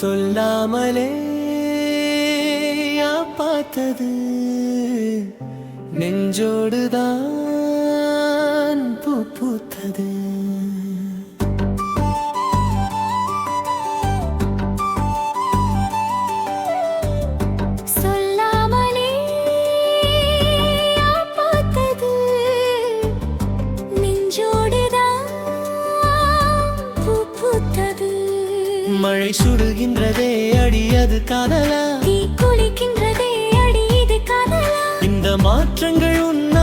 சொல்லாமலே பார்த்தது? நெஞ்சோடுதான் பூ பூத்தது. மழை சுடுகின்றதே அடியது காதலா தீ குளிக்கின்றதே அடி இது காதலா இந்த மாற்றங்கள் உன்னாலே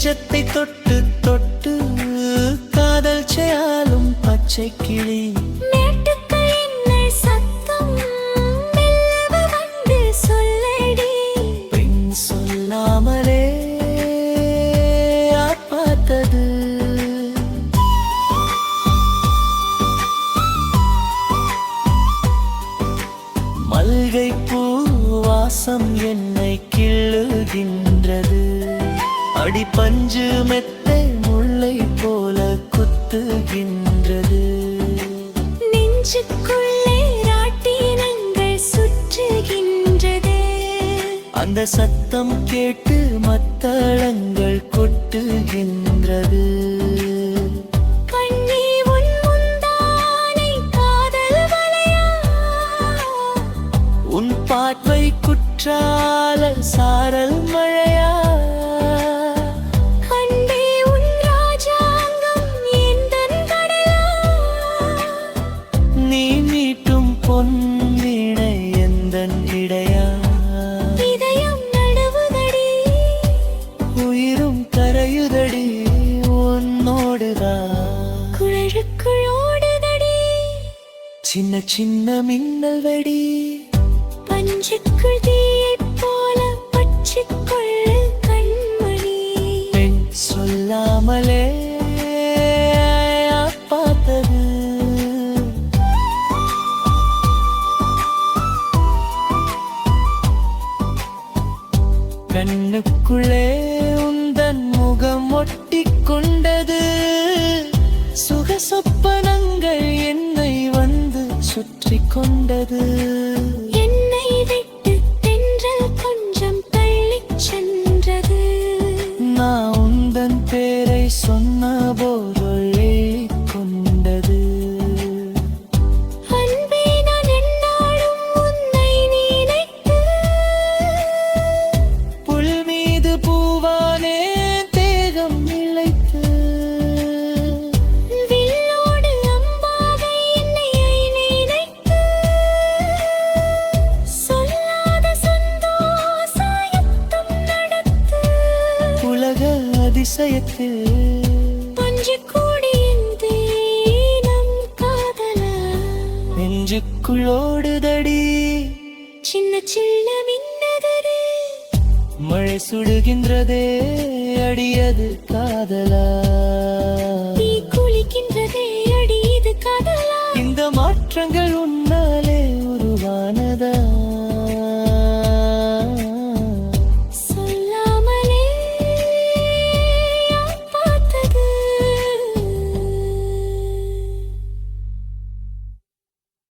நெஞ்சத்தை தொட்டு தொட்டு காதல் செய்யாலும் பச்சை கிளி. சொல்லாமலே பார்த்தது மல்கை பூ வாசம் என்னை கிள்ளுகின்றது. அடி பஞ்சு மெத்தை முல்லை போல குத்துகின்றது. நெஞ்சுக்குள்ளே ராட்டினங்கள் சுற்றுகின்றது. அந்த சத்தம் கேட்டு மத்தளங்கள் கொட்டுகின்றது. உன் பார்வை குற்றால சாரல் மழையா? குழலுக்குள் ஓடுதடி. சின்ன சின்ன மின்னல் வெடி. பஞ்சுக்குள் தீயைப் போல பற்றிக்கொள் கண்மணி. பெண் சொல்லாமலே பார்த்தது கண்ணுக்குள்ளே உந்தன் முகம் ஒட்டிக் கொண்டது சுற்றி கொண்டது என்னை விட்டு தென்றல் கொஞ்சம் தள்ளிச் சென்றது. நான் உந்தன் பேரை சொன்ன காதலா. நெஞ்சுக்குள்ளோடுதடி. சின்ன சின்ன மின்னதரே மழை சுடுகின்றதே அடியது காதலா.